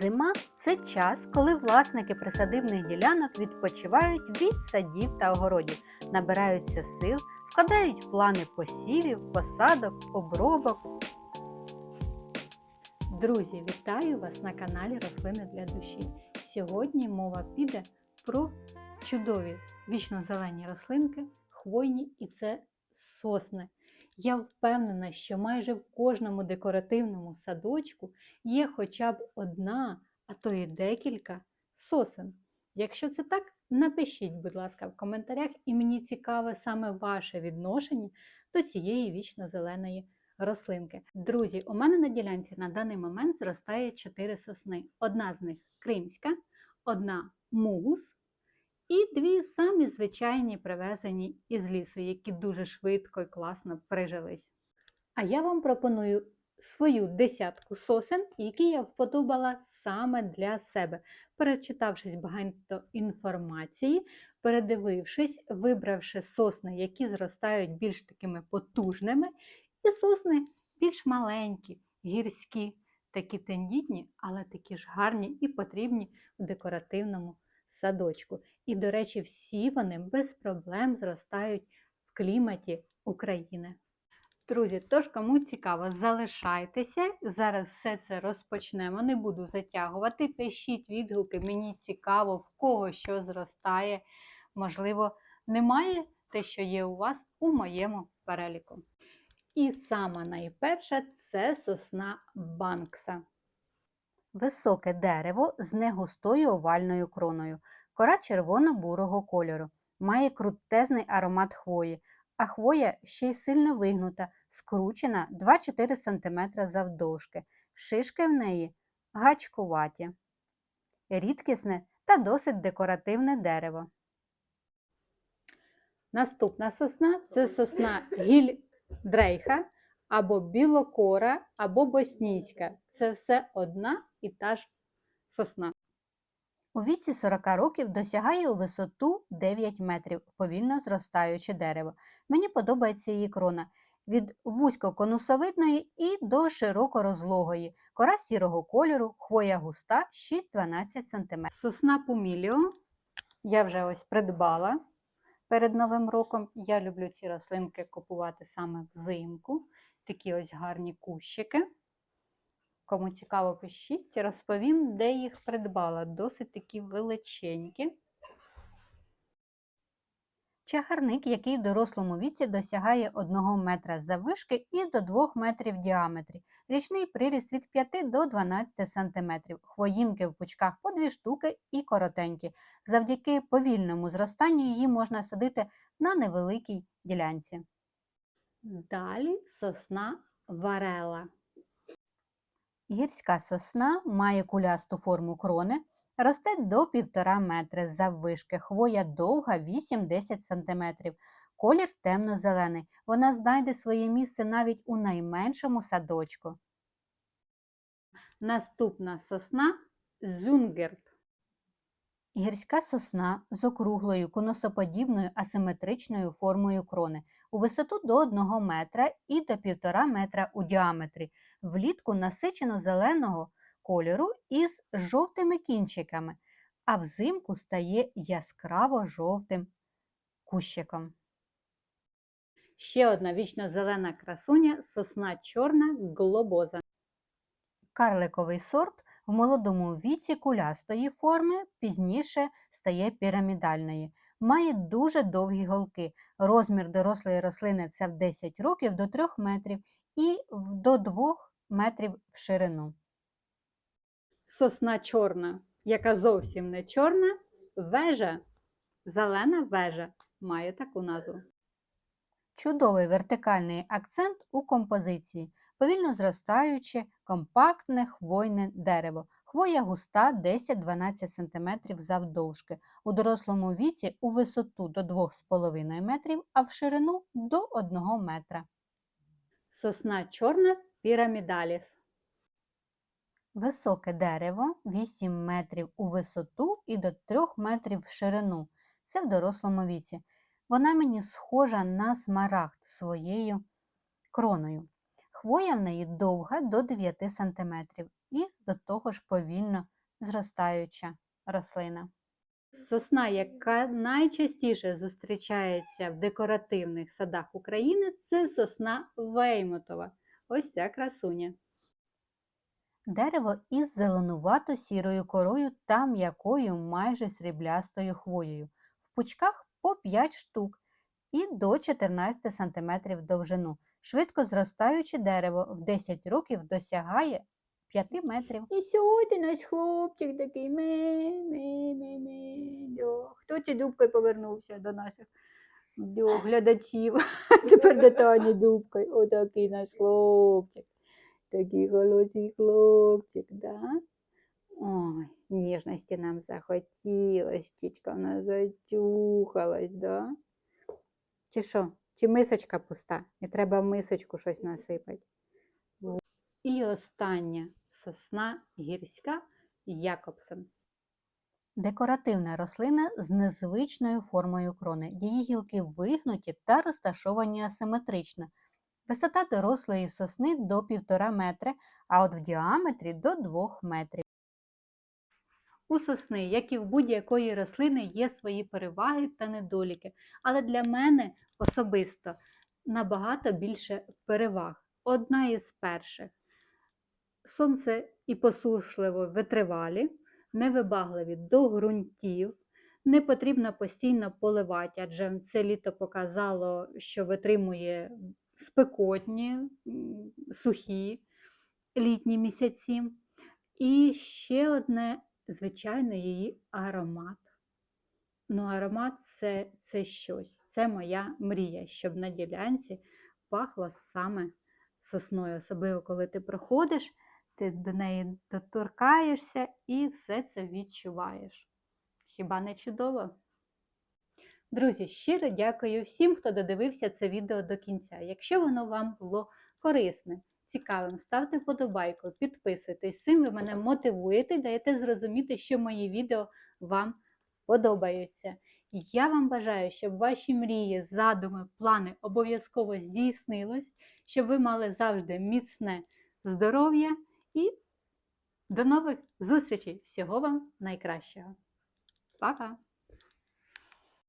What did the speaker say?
Зима це час, коли власники присадибних ділянок відпочивають від садів та огородів, набираються сил, складають плани посівів, посадок, обробок. Друзі, вітаю вас на каналі Рослини для душі. Сьогодні мова піде про чудові вічно-зелені рослинки, хвойні і це сосни. Я впевнена, що майже в кожному декоративному садочку є хоча б одна, а то і декілька сосен. Якщо це так, напишіть, будь ласка, в коментарях, і мені цікаве саме ваше відношення до цієї вічно-зеленої рослинки. Друзі, у мене на ділянці на даний момент зростає 4 сосни. Одна з них кримська, одна мугус, і дві самі звичайні привезені із лісу, які дуже швидко і класно прижились. А я вам пропоную свою десятку сосен, які я вподобала саме для себе, перечитавшись багато інформації, передивившись, вибравши сосни, які зростають більш такими потужними, і сосни більш маленькі, гірські, такі тендітні, але такі ж гарні і потрібні в декоративному садочку. І, до речі, всі вони без проблем зростають в кліматі України. Друзі, тож кому цікаво, залишайтеся. Зараз все це розпочнемо. Не буду затягувати. Пишіть відгуки, мені цікаво, в кого що зростає. Можливо, немає те, що є у вас у моєму переліку. І сама найперша це сосна Банкса. Високе дерево з негустою овальною кроною. Кора червоно-бурого кольору. Має крутезний аромат хвої, а хвоя ще й сильно вигнута, скручена 2-4 см завдовжки. Шишки в неї гачкуваті. Рідкісне та досить декоративне дерево. Наступна сосна це сосна гіль-дрейха або білокора, або боснійська. Це все одна і та ж сосна. У віці 40 років досягає у висоту 9 метрів, повільно зростаюче дерево. Мені подобається її крона від вузькоконусовидної і до широко розлогої, кора сірого кольору, хвоя густа 6-12 см. Сосна Пуміліо я вже ось придбала перед Новим роком. Я люблю ці рослинки купувати саме взимку. Такі ось гарні кущики. Кому цікаво, пишіть, розповім, де їх придбала. Досить такі величенькі. Чагарник, який в дорослому віці досягає 1 метра заввишки і до 2 метрів в діаметрі. Річний приріст від 5 до 12 см. Хвоїнки в пучках по 2 штуки і коротенькі. Завдяки повільному зростанню її можна садити на невеликій ділянці. Далі сосна варела. Гірська сосна має кулясту форму крони, росте до 1,5 метри заввишки, хвоя довга 8-10 см. Колір темно-зелений. Вона знайде своє місце навіть у найменшому садочку. Наступна сосна зюнгерт. Гірська сосна з округлою конусоподібною асиметричною формою крони у висоту до 1 метра і до 1,5 метра у діаметрі, влітку насичено зеленого кольору із жовтими кінчиками, а взимку стає яскраво жовтим кущиком. Ще одна вічно зелена красуня сосна чорна глобоза. Карликовий сорт в молодому віці кулястої форми, пізніше стає пірамідальної. Має дуже довгі голки. Розмір дорослої рослини це в 10 років до 3 метрів і до 2 метрів в ширину. Сосна чорна, яка зовсім не чорна, вежа. Зелена вежа має таку назву. Чудовий вертикальний акцент у композиції. Повільно зростаюче, компактне хвойне дерево. Хвоя густа 10-12 см завдовжки. У дорослому віці у висоту до 2,5 метрів, а в ширину до 1 метра. Сосна чорна пірамідаліс. Високе дерево 8 метрів у висоту і до 3 метрів в ширину. Це в дорослому віці. Вона мені схожа на смарагд своєю кроною. Хвоя в неї довга до 9 см і до того ж повільно зростаюча рослина. Сосна, яка найчастіше зустрічається в декоративних садах України, це сосна Веймотова. Ось ця красуня. Дерево із зеленувато-сірою корою та м'якою майже сріблястою хвоєю. В пучках по 5 штук і до 14 см довжину. Швидко зростаюче дерево в 10 років досягає 5 метрів. І сьогодні наш хлопчик такий ме ме ме ме дьо. Хто чи дубкою повернувся до наших дьо, глядачів? Тепер до Тані дубкою. Отакий наш хлопчик. Такий холодний хлопчик, да? Ой, ніжності нам захотілось, тічка в нас да? Чи що? Чи мисочка пуста? І треба в мисочку щось насипати. І остання сосна гірська Якобсен. Декоративна рослина з незвичною формою крони. Її гілки вигнуті та розташовані асиметрично. Висота дорослої сосни до 1,5 метри, а от в діаметрі до 2 метрів. У сосни, як і в будь-якої рослини, є свої переваги та недоліки. Але для мене особисто набагато більше переваг. Одна із перших сонце і посушливо витривалі, невибагливі до ґрунтів. Не потрібно постійно поливати, адже це літо показало, що витримує спекотні, сухі літні місяці. І ще одне, звичайно, її аромат. Ну, аромат це, це щось. Це моя мрія, щоб на ділянці пахло саме сосною. Особливо, коли ти проходиш, ти до неї доторкаєшся і все це відчуваєш. Хіба не чудово? Друзі, щиро дякую всім, хто додивився це відео до кінця. Якщо воно вам було корисне, цікавим, ставте вподобайку, підписуйтесь. Цим ви мене мотивуєте, даєте зрозуміти, що мої відео вам подобаються. Я вам бажаю, щоб ваші мрії, задуми, плани обов'язково здійснились, щоб ви мали завжди міцне здоров'я і до нових зустрічей! Всього вам найкращого! Па-па!